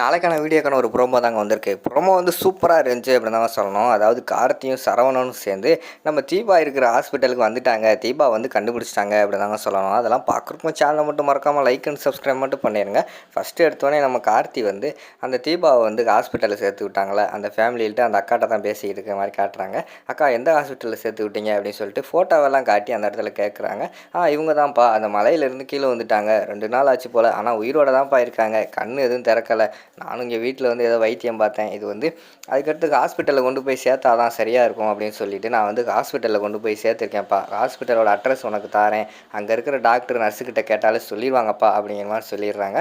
நாளைக்கான வீடியோக்கான ஒரு ப்ரோமோ தாங்க வந்திருக்கு. ப்ரோமோ வந்து சூப்பராக இருந்துச்சு அப்படின்னு தான் சொல்லணும். அதாவது கார்த்தியும் சரவணனும் சேர்ந்து நம்ம தீபா இருக்கிற ஹாஸ்பிட்டலுக்கு வந்துட்டாங்க. தீபா வந்து கண்டுபிடிச்சிட்டாங்க அப்படின்னு தாங்க சொல்லணும். அதெல்லாம் பார்க்குறக்கும் சேனலை மட்டும் மறக்காமல் லைக் அண்ட் சப்ஸ்கிரைப் மட்டும் பண்ணிடுங்க ஃபஸ்ட்டு எடுத்தோடனே நம்ம கார்த்தி வந்து அந்த தீபாவை வந்து ஹாஸ்பிட்டலில் சேர்த்து விட்டாங்களே அந்த ஃபேமிலியில்ட்டு அந்த அக்காட்ட தான் பேசிக்கிட்டு இருக்கிற மாதிரி காட்டுறாங்க. அக்கா எந்த ஹாஸ்பிட்டலில் சேர்த்து விட்டீங்க அப்படின்னு சொல்லிட்டு ஃபோட்டோவெல்லாம் காட்டி அந்த இடத்துல கேட்குறாங்க ஆ இவங்க தான்ப்பா. அந்த மலையிலேருந்து கீழே வந்துட்டாங்க. ரெண்டு நாள் ஆச்சு போல். ஆனால் உயிரோட தான்ப்பா இருக்காங்க. கண் எதுவும் திறக்கலை. நானும் இங்கே வீட்டில் வந்து ஏதோ வைத்தியம் பார்த்தேன். இது வந்து அதுக்கடுத்து ஹாஸ்பிட்டலில் கொண்டு போய் சேர்த்தா தான் சரியாக இருக்கும் அப்படின்னு சொல்லிட்டு நான் வந்து ஹாஸ்பிட்டலில் கொண்டு போய் சேர்த்துருக்கேன்ப்பா. ஹாஸ்பிட்டலோட அட்ரஸ் உனக்கு தாரேன். அங்கே இருக்கிற டாக்டர் நர்ஸுக்கிட்ட கேட்டாலே சொல்லிடுவாங்கப்பா அப்படிங்கிற மாதிரி சொல்லிடுறாங்க.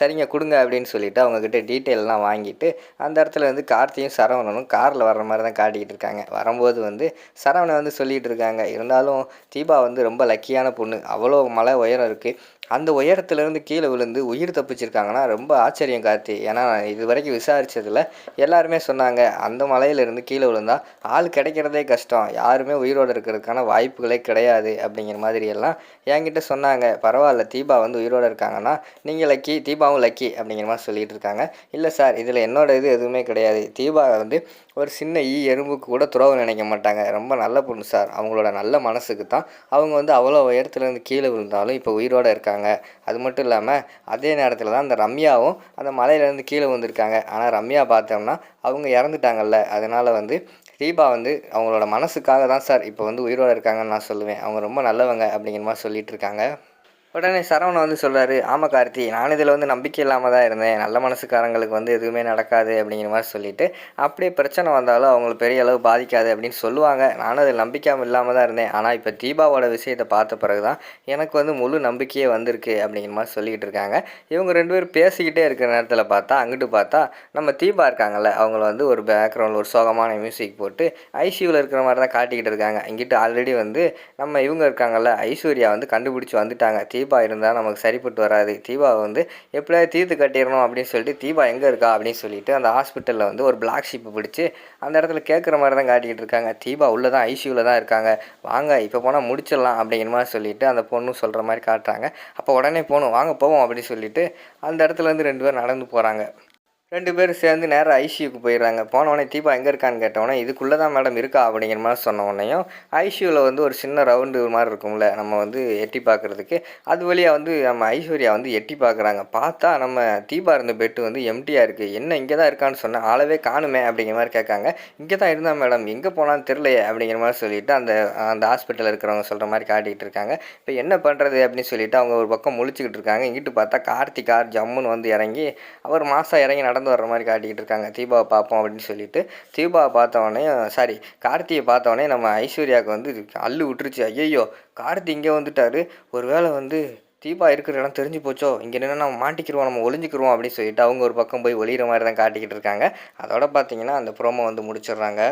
சரிங்க கொடுங்க அப்படின்னு சொல்லிட்டு அவங்கக்கிட்ட டீட்டெயிலெலாம் வாங்கிட்டு அந்த இடத்துல வந்து கார்த்தியும் சரவணனும் காரில் வர்ற மாதிரி தான் காட்டிக்கிட்டு இருக்காங்க. வரும்போது வந்து சரவணன் வந்து சொல்லிகிட்டு இருக்காங்க இருந்தாலும் தீபா வந்து ரொம்ப லக்கியான பொண்ணு. அவ்வளோ மலை உயரம் இருக்குது அந்த உயரத்துலேருந்து கீழே விழுந்து உயிர் தப்பிச்சிருக்காங்கன்னா ரொம்ப ஆச்சரியம் கார்த்தி. ஏன்னா இது வரைக்கும் விசாரித்ததில் எல்லாருமே சொன்னாங்க அந்த மலையிலேருந்து கீழே விழுந்தால் ஆள் கிடைக்கிறதே கஷ்டம். யாருமே உயிரோடு இருக்கிறதுக்கான வாய்ப்புகளே கிடையாது அப்படிங்கிற மாதிரி எல்லாம் என்கிட்ட சொன்னாங்க. பரவாயில்ல தீபா வந்து உயிரோடு இருக்காங்கன்னா நீங்கள் லக்கி தீபாவும் லக்கி அப்படிங்கிற மாதிரி சொல்லிகிட்டு இருக்காங்க. இல்லை சார் இதில் என்னோட இது எதுவுமே கிடையாது. தீபா வந்து ஒரு சின்ன ஈ எறும்புக்கு கூட துறவு நினைக்க மாட்டாங்க. ரொம்ப நல்ல பொண்ணு சார். அவங்களோட நல்ல மனசுக்கு தான். அவங்க வந்து அவ்வளோ உயரத்துலேருந்து கீழே விழுந்தாலும் இப்போ உயிரோடு இருக்காங்க. அது மட்டும் இல்லாமல் அதே நேரத்தில் தான் அந்த ரம்யாவும் அந்த மலையிலேருந்து கீழே வந்திருக்காங்க ஆனால் ரம்யா பார்த்தோம்னா அவங்க இறந்துட்டாங்கல்ல. அதனால் வந்து தீபா வந்து அவங்களோட மனசுக்காக தான் சார் இப்போ வந்து உயிரோடு இருக்காங்கன்னு நான் சொல்லுவேன். அவங்க ரொம்ப நல்லவங்க அப்படிங்கிற மாதிரி சொல்லிகிட்டு இருக்காங்க. உடனே சரவணன் வந்து சொல்கிறாரு ஆமாம் கார்த்தி நான் இதில் வந்து நம்பிக்கை இல்லாமல் தான் இருந்தேன். நல்ல மனசுக்காரங்களுக்கு வந்து எதுவுமே நடக்காது அப்படிங்கிற மாதிரி சொல்லிட்டு அப்படியே பிரச்சனை வந்தாலும் அவங்களுக்கு பெரிய அளவு பாதிக்காது அப்படின்னு சொல்லுவாங்க. நானும் அதில் நம்பிக்கையாக இல்லாமல் தான் இருந்தேன். ஆனால் இப்போ தீபாவோட விஷயத்தை பார்த்த பிறகு தான் எனக்கு வந்து முழு நம்பிக்கையே வந்திருக்கு அப்படிங்கிற மாதிரி சொல்லிக்கிட்டு இருக்காங்க. இவங்க ரெண்டு பேரும் பேசிக்கிட்டே இருக்கிற நேரத்தில் பார்த்தா அங்கிட்டு பார்த்தா நம்ம தீபா இருக்காங்கல்ல அவங்கள வந்து ஒரு பேக்ரவுண்டில் ஒரு சோகமான மியூசிக் போட்டு ஐசியூவில் இருக்கிற மாதிரி தான் காட்டிக்கிட்டு இருக்காங்க. இங்கிட்டு ஆல்ரெடி வந்து நம்ம இவங்க இருக்காங்கல்ல ஐஸ்வர்யா வந்து கண்டுபிடிச்சி வந்துட்டாங்க. தீபா தீபா இருந்தால் நமக்கு சரிப்பட்டு வராது. தீபாவை வந்து எப்படியாவது தீர்த்து கட்டிடணும் அப்படின்னு சொல்லிட்டு தீபா எங்கே இருக்கா? அப்படின்னு சொல்லிட்டு அந்த ஹாஸ்பிட்டலில் வந்து ஒரு பிளாக் ஷிப்பை பிடிச்சி அந்த இடத்துல கேட்குற மாதிரி தான் காட்டிக்கிட்டு இருக்காங்க. தீபா உள்ளே தான் ஐசியூவில் தான் இருக்காங்க. வாங்க இப்போ போனால் முடிச்சிடலாம் அப்படிங்கிற மாதிரி சொல்லிவிட்டு அந்த பொண்ணும் சொல்கிற மாதிரி காட்டுறாங்க. அப்போ உடனே போகணும் வாங்க போவோம் அப்படின்னு சொல்லிட்டு அந்த இடத்துல இருந்து ரெண்டு பேரும் நடந்து போகிறாங்க ரெண்டு பேரும் சேர்ந்து நேராக ஐசியூக்கு போயிடுறாங்க. போனவொடனே தீபா எங்கே இருக்கான்னு கேட்டவொடனே இதுக்குள்ளே தான் மேடம் இருக்கா? அப்படிங்கிற மாதிரி சொன்ன உடனேயும் ஐசியூவில் வந்து ஒரு சின்ன ரவுண்டு மாதிரி இருக்கும்ல நம்ம வந்து எட்டி பார்க்குறதுக்கு. அது வழியாக வந்து நம்ம ஐஸ்வர்யா வந்து எட்டி பார்க்குறாங்க. பார்த்தா நம்ம தீபா இருந்த பெட்டு வந்து எம்டியாக இருக்குது என்ன இங்கே தான் இருக்கான்னு சொன்னால் ஆளவே காணுமே அப்படிங்கிற மாதிரி கேட்காங்க. இங்கே தான் இருந்தால் மேடம் எங்கே போனாலும் தெரிலையே அப்படிங்கிற மாதிரி சொல்லிவிட்டு அந்த அந்த ஹாஸ்பிட்டலில் இருக்கிறவங்க சொல்கிற மாதிரி காட்டிகிட்டு இருக்காங்க. இப்போ என்ன பண்ணுறது அப்படின்னு சொல்லிட்டு அவங்க ஒரு பக்கம் முழிச்சிக்கிட்டு இருக்காங்க. இங்கிட்டு பார்த்தா கார்த்திகார் ஜம்முன்னு வந்து இறங்கி அவர் மாதம் இறங்கி நடந்து வர்ற மாதிரி காட்டிக்கிட்டு இருக்காங்க. தீபாவை பார்ப்போம் அப்படின்னு சொல்லிட்டு. தீபாவை பார்த்தவொடனே சாரி கார்த்தியை பார்த்தவொடனே நம்ம ஐஸ்வர்யாவுக்கு வந்து அள்ளு விட்டுருச்சு. ஐயையோ கார்த்தி இங்கே வந்துட்டாரு. ஒருவேளை வந்து தீபா இருக்கிற இடம் தெரிஞ்சு போச்சோ? இங்கே நின்று நம்ம மாட்டிக்கிருவோம் நம்ம ஒளிஞ்சிக்கிருவோம் அப்படின்னு சொல்லிட்டு அவங்க ஒரு பக்கம் போய் ஒளிகிற மாதிரி தான் காட்டிக்கிட்டு இருக்காங்க. அதோட பார்த்தீங்கன்னா அந்த ப்ரோமோ வந்து முடிச்சிடுறாங்க.